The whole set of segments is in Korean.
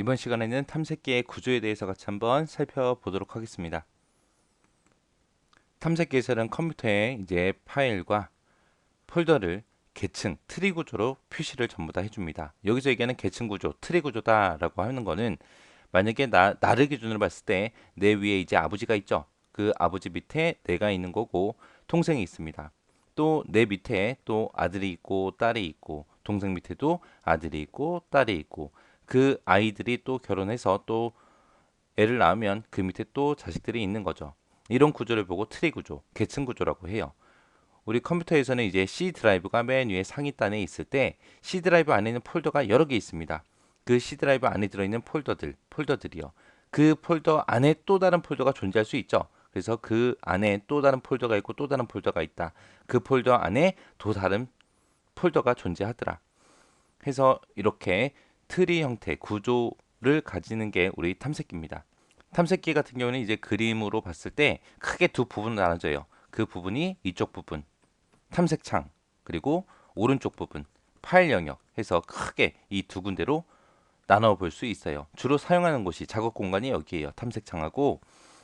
이번 시간에는 탐색기의 구조에 대해서 같이 한번 살펴보도록 하겠습니다. 탐색기에서는 컴퓨터에 이제 파일과 폴더를 계층, 트리 구조로 표시를 전부 다 해줍니다. 여기서 얘기하는 계층 구조, 트리 구조다 라고 하는 거는 만약에 나, 나를 기준으로 봤을 때 내 위에 이제 아버지가 있죠. 그 아버지 밑에 내가 있는 거고 동생이 있습니다. 또 내 밑에 또 아들이 있고 딸이 있고 동생 밑에도 아들이 있고 딸이 있고 그 아이들이 또 결혼해서 또 애를 낳으면 그 밑에 또 자식들이 있는 거죠. 이런 구조를 보고 트리 구조, 계층 구조라고 해요. 우리 컴퓨터에서는 이제 C 드라이브가 맨 위에 상위단에 있을 때 C 드라이브 안에 있는 폴더가 여러 개 있습니다. 그 C 드라이브 안에 들어있는 폴더들, 폴더들이요. 그 폴더 안에 또 다른 폴더가 존재할 수 있죠. 그래서 그 안에 또 다른 폴더가 있고 또 다른 폴더가 있다. 그 폴더 안에 또 다른 폴더가 존재하더라. 해서 이렇게 트리 형태 구조를 가지는 게 우리 탐색기입니다. 탐색기 같은 경우는 이제 그림으로 봤을 때 크게 두 부분으로 나눠져요. 그 부분이 이쪽 부분, 탐색창, 그리고 오른쪽 부분, 파일 영역 해서 크게 이 두 군데로 나눠 볼 수 있어요. 주로 사용하는 곳이 작업 공간이 여기에요. 탐색창하고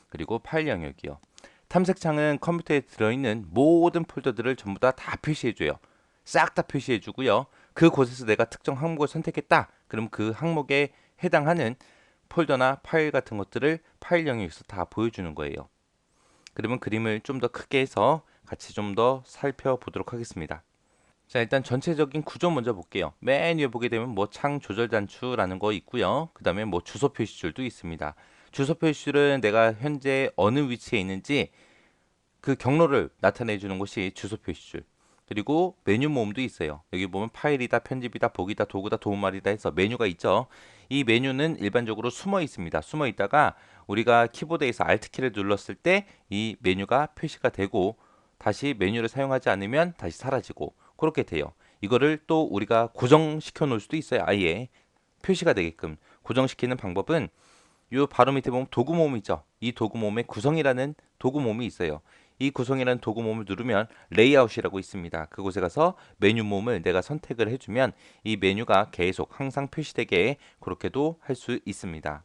그리고 파일 영역이요. 탐색창은 컴퓨터에 들어있는 모든 폴더들을 전부 다 다 표시해줘요. 싹 다 표시해주고요. 그곳에서 내가 특정 항목을 선택했다. 그럼 그 항목에 해당하는 폴더나 파일 같은 것들을 파일 영역에서 다 보여주는 거예요. 그러면 그림을 좀 더 크게 해서 같이 좀 더 살펴보도록 하겠습니다. 자 일단 전체적인 구조 먼저 볼게요. 맨 위에 보게 되면 뭐 창 조절 단추라는 거 있고요. 그 다음에 뭐 주소 표시줄도 있습니다. 주소 표시줄은 내가 현재 어느 위치에 있는지 그 경로를 나타내 주는 것이 주소 표시줄. 그리고 메뉴 모음도 있어요. 여기 보면 파일이다, 편집이다, 보기다, 도구다, 도움말이다 해서 메뉴가 있죠. 이 메뉴는 일반적으로 숨어 있습니다. 숨어 있다가 우리가 키보드에서 Alt 키를 눌렀을 때 이 메뉴가 표시가 되고 다시 메뉴를 사용하지 않으면 다시 사라지고 그렇게 돼요. 이거를 또 우리가 고정시켜 놓을 수도 있어요. 아예 표시가 되게끔 고정시키는 방법은 요 바로 밑에 보면 도구 모음 있죠. 이 도구 모음에 구성이라는 도구 모음이 있어요. 이 구성이라는 도구 모음을 누르면 레이아웃이라고 있습니다. 그곳에 가서 메뉴 모음을 내가 선택을 해주면 이 메뉴가 계속 항상 표시되게 그렇게도 할 수 있습니다.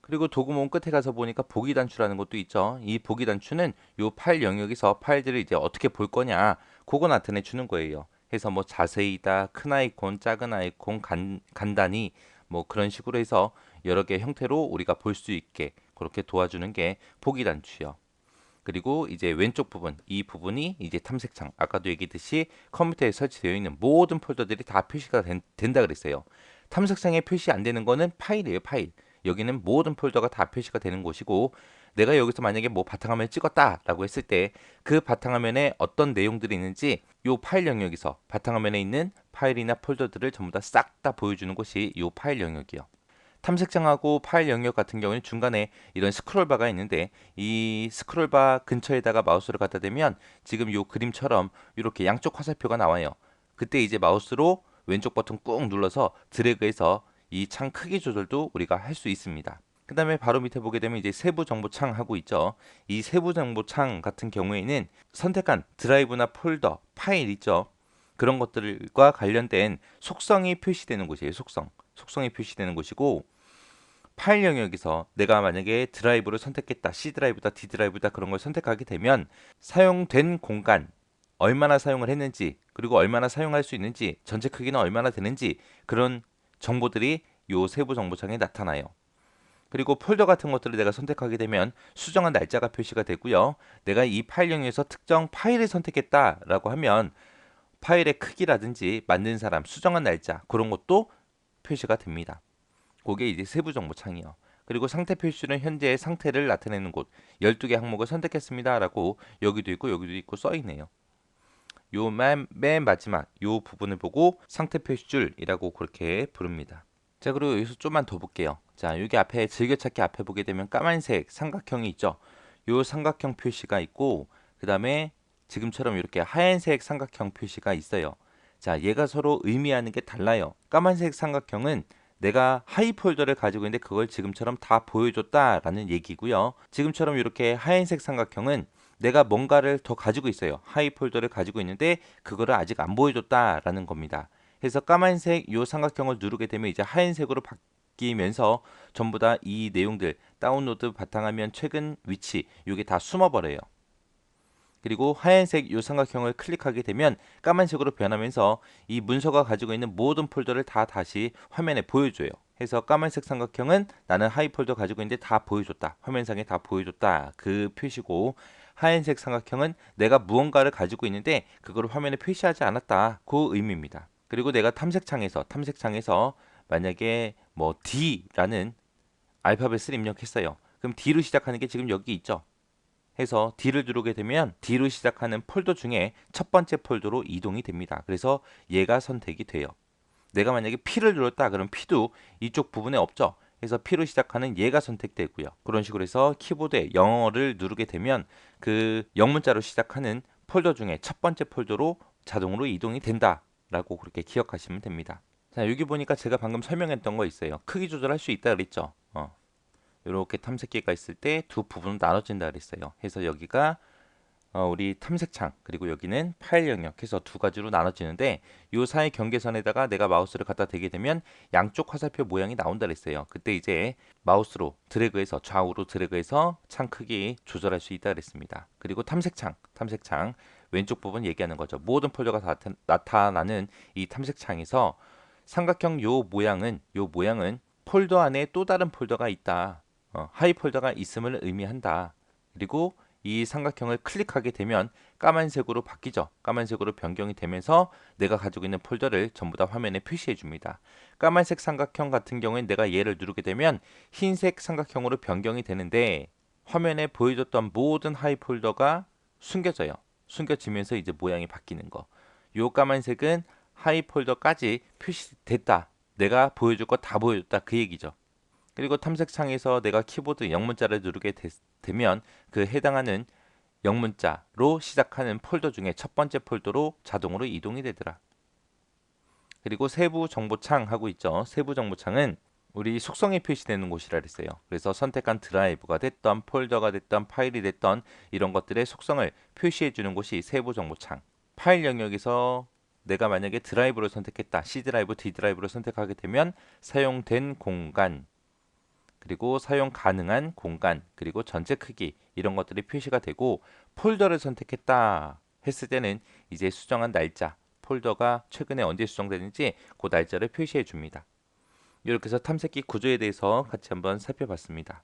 그리고 도구 모음 끝에 가서 보니까 보기 단추라는 것도 있죠. 이 보기 단추는 이 파일 영역에서 파일들을 이제 어떻게 볼 거냐 그거 나타내 주는 거예요. 해서 뭐 자세히다, 큰 아이콘, 작은 아이콘, 간, 간단히 뭐 그런 식으로 해서 여러 개 형태로 우리가 볼 수 있게 그렇게 도와주는 게 보기 단추요. 그리고 이제 왼쪽 부분 이 부분이 이제 탐색창. 아까도 얘기했듯이 컴퓨터에 설치되어 있는 모든 폴더들이 다 표시가 된, 된다 그랬어요. 탐색창에 표시 안 되는 거는 파일이에요 파일. 여기는 모든 폴더가 다 표시가 되는 곳이고 내가 여기서 만약에 뭐 바탕화면을 찍었다라고 했을 때 그 바탕화면에 어떤 내용들이 있는지 이 파일 영역에서 바탕화면에 있는 파일이나 폴더들을 전부 다 싹 다 보여주는 곳이 이 파일 영역이요. 탐색창하고 파일 영역 같은 경우는 중간에 이런 스크롤바가 있는데 이 스크롤바 근처에다가 마우스를 갖다 대면 지금 이 그림처럼 이렇게 양쪽 화살표가 나와요. 그때 이제 마우스로 왼쪽 버튼 꾹 눌러서 드래그해서 이 창 크기 조절도 우리가 할 수 있습니다. 그 다음에 바로 밑에 보게 되면 이제 세부 정보 창 하고 있죠. 이 세부 정보 창 같은 경우에는 선택한 드라이브나 폴더, 파일 있죠. 그런 것들과 관련된 속성이 표시되는 곳이에요. 속성. 속성이 표시되는 곳이고 파일 영역에서 내가 만약에 드라이브를 선택했다. C 드라이브다, D 드라이브다 그런 걸 선택하게 되면 사용된 공간 얼마나 사용을 했는지 그리고 얼마나 사용할 수 있는지 전체 크기는 얼마나 되는지 그런 정보들이 요 세부 정보창에 나타나요. 그리고 폴더 같은 것들을 내가 선택하게 되면 수정한 날짜가 표시가 되고요. 내가 이 파일 영역에서 특정 파일을 선택했다라고 하면 파일의 크기라든지 만든 사람, 수정한 날짜 그런 것도 표시가 됩니다. 그게 이제 세부 정보 창이요. 그리고 상태 표시는 현재의 상태를 나타내는 곳 12개 항목을 선택했습니다 라고 여기도 있고 여기도 있고 써 있네요. 요맨 맨 마지막 요 부분을 보고 상태 표시줄이라고 그렇게 부릅니다. 자 그리고 여기서 좀만 더 볼게요. 자 여기 앞에 즐겨찾기 앞에 보게 되면 까만색 삼각형이 있죠. 요 삼각형 표시가 있고 그 다음에 지금처럼 이렇게 하얀색 삼각형 표시가 있어요. 자 얘가 서로 의미하는 게 달라요. 까만색 삼각형은 내가 하이 폴더를 가지고 있는데 그걸 지금처럼 다 보여줬다라는 얘기고요. 지금처럼 이렇게 하얀색 삼각형은 내가 뭔가를 더 가지고 있어요. 하이 폴더를 가지고 있는데 그거를 아직 안 보여줬다라는 겁니다. 그래서 까만색 이 삼각형을 누르게 되면 이제 하얀색으로 바뀌면서 전부 다 이 내용들 다운로드 바탕화면 최근 위치 이게 다 숨어버려요. 그리고 하얀색 이 삼각형을 클릭하게 되면 까만색으로 변하면서 이 문서가 가지고 있는 모든 폴더를 다 다시 화면에 보여줘요. 해서 까만색 삼각형은 나는 하이 폴더 가지고 있는데 다 보여줬다. 화면상에 다 보여줬다. 그 표시고 하얀색 삼각형은 내가 무언가를 가지고 있는데 그걸 화면에 표시하지 않았다. 그 의미입니다. 그리고 내가 탐색창에서 탐색창에서 만약에 뭐 D라는 알파벳을 입력했어요. 그럼 D로 시작하는 게 지금 여기 있죠. 해서 D를 누르게 되면 D로 시작하는 폴더 중에 첫 번째 폴더로 이동이 됩니다. 그래서 얘가 선택이 돼요. 내가 만약에 P를 눌렀다 그럼 P도 이쪽 부분에 없죠. 그래서 P로 시작하는 얘가 선택되고요. 그런 식으로 해서 키보드에 영어를 누르게 되면 그 영문자로 시작하는 폴더 중에 첫 번째 폴더로 자동으로 이동이 된다라고 그렇게 기억하시면 됩니다. 자 여기 보니까 제가 방금 설명했던 거 있어요. 크기 조절할 수 있다 그랬죠. 어. 이렇게 탐색기가 있을 때 두 부분으로 나눠진다 그랬어요. 해서 여기가 어, 우리 탐색창 그리고 여기는 파일 영역 해서 두 가지로 나눠지는데 이 사이 경계선에다가 내가 마우스를 갖다 대게 되면 양쪽 화살표 모양이 나온다 그랬어요. 그때 이제 마우스로 드래그해서 좌우로 드래그해서 창 크기 조절할 수 있다 그랬습니다. 그리고 탐색창, 탐색창 왼쪽 부분 얘기하는 거죠. 모든 폴더가 다 나타나는 이 탐색창에서 삼각형 요 모양은 요 모양은 폴더 안에 또 다른 폴더가 있다. 어, 하이 폴더가 있음을 의미한다. 그리고 이 삼각형을 클릭하게 되면 까만색으로 바뀌죠. 까만색으로 변경이 되면서 내가 가지고 있는 폴더를 전부 다 화면에 표시해 줍니다. 까만색 삼각형 같은 경우엔 내가 얘를 누르게 되면 흰색 삼각형으로 변경이 되는데 화면에 보여줬던 모든 하이 폴더가 숨겨져요. 숨겨지면서 이제 모양이 바뀌는 거. 요 까만색은 하이 폴더까지 표시됐다. 내가 보여줄 거 다 보여줬다. 그 얘기죠. 그리고 탐색창에서 내가 키보드 영문자를 누르게 되, 되면 그 해당하는 영문자로 시작하는 폴더 중에 첫 번째 폴더로 자동으로 이동이 되더라. 그리고 세부 정보창 하고 있죠. 세부 정보창은 우리 속성이 표시되는 곳이라 그랬어요. 그래서 선택한 드라이브가 됐던 폴더가 됐던 파일이 됐던 이런 것들의 속성을 표시해 주는 곳이 세부 정보창. 파일 영역에서 내가 만약에 드라이브를 선택했다. C 드라이브, D 드라이브를 선택하게 되면 사용된 공간 그리고 사용 가능한 공간, 그리고 전체 크기 이런 것들이 표시가 되고 폴더를 선택했다 했을 때는 이제 수정한 날짜, 폴더가 최근에 언제 수정되는지 그 날짜를 표시해 줍니다. 이렇게 해서 탐색기 구조에 대해서 같이 한번 살펴봤습니다.